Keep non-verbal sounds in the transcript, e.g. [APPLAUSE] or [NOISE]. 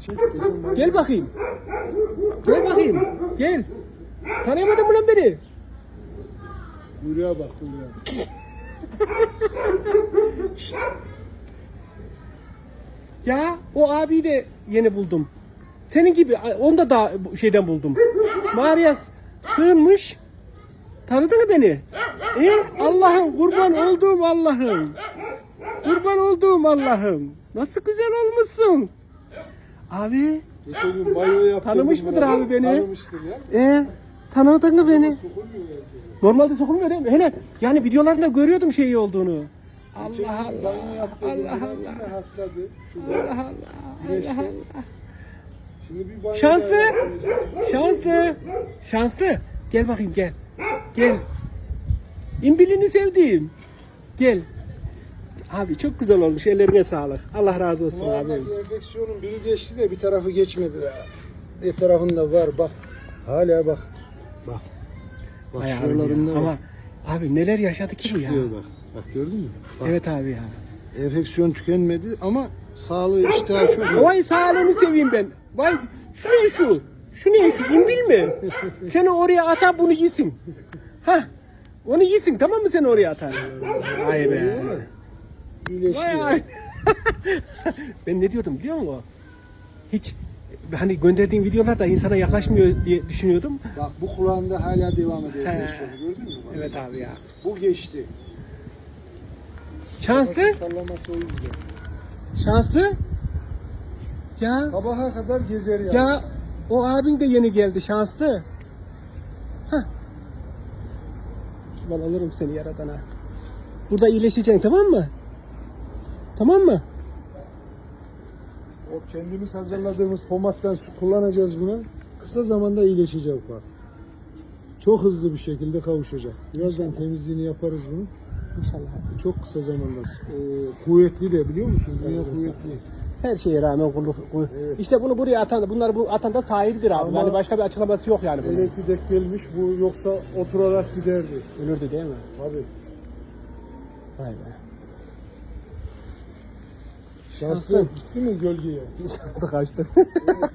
çek. Geçen bana- Gel bakayım. Gel bakayım. Gel. Tanıyamadın mı lan beni? Kuyruğa bak kuyruğa. [LAUGHS] Ya o abiyi de yeni buldum. Senin gibi onu da daha şeyden buldum. Marias sığınmış. Tanıdın mı beni? E, Allah'ım kurban olduğum Allah'ım. Kurban olduğum Allah'ım. Nasıl güzel olmuşsun. Abi, Geçen gün banyo yaptım. Tanımış mıdır abi beni? Tanımıştır ya. e, tanıdın mı beni? Sokulmuyor herkese. Normalde sokulmuyor değil mi? Hele yani videolarında görüyordum şeyi olduğunu. Allah Allah. Allah Allah. Allah Allah. Allah Allah. Şanslı. Şanslı. Şanslı. Gel bakayım gel. Gel. İmbilini sevdiğim. Gel. Abi çok güzel olmuş. Ellerine sağlık. Allah razı olsun abi. Kulağındaki enfeksiyonun biri geçti de bir tarafı geçmedi daha. Bir tarafında var bak. Hala bak. Bak. Bak Ay abi şuralarında bak. Ama abi neler yaşadı ki bu ya. Çıkıyor bak. Bak gördün mü? Bak. Evet abi ya. Enfeksiyon tükenmedi ama sağlığı iştahı çok iyi. Vay sağlığını seveyim ben. Vay şu ne şu? Şu ne şu? İmbil mi? Seni oraya atar bunu yesin. Ha? Onu yesin tamam mı seni oraya atar? Vay be. Vay ya. [LAUGHS] ay. ben ne diyordum biliyor musun? Hiç hani gönderdiğin videolar da insana yaklaşmıyor diye düşünüyordum. Bak bu kulağında hala devam ediyor. He. Gördün mü? Bak. Evet abi ya. Bu geçti. Şanslı. Sallaması o yüzden. Şanslı. Ya Sabaha kadar gezer yani. ya o abin de yeni geldi şanslı. Hah. Ben alırım seni yaradana. Burada iyileşeceksin tamam mı? Tamam mı? O kendimiz hazırladığımız pomattan su kullanacağız buna. Kısa zamanda iyileşecek bak. Çok hızlı bir şekilde kavuşacak. Birazdan temizliğini yaparız bunu. İnşallah. Çok kısa zamanda. Ee, kuvvetli de biliyor musun? Dünya kuvvetli. Her şeye rağmen kulluk. Evet. İşte bunu buraya atan, bunlar bu atan da sahibidir abi. Ama- yani başka bir açıklaması yok yani bunun. Dek gelmiş bu yoksa oturarak giderdi. Ölürdü değil mi? Tabii. Vay be. Şanslı gitti mi gölgeye? Şanslı kaçtı. [LAUGHS]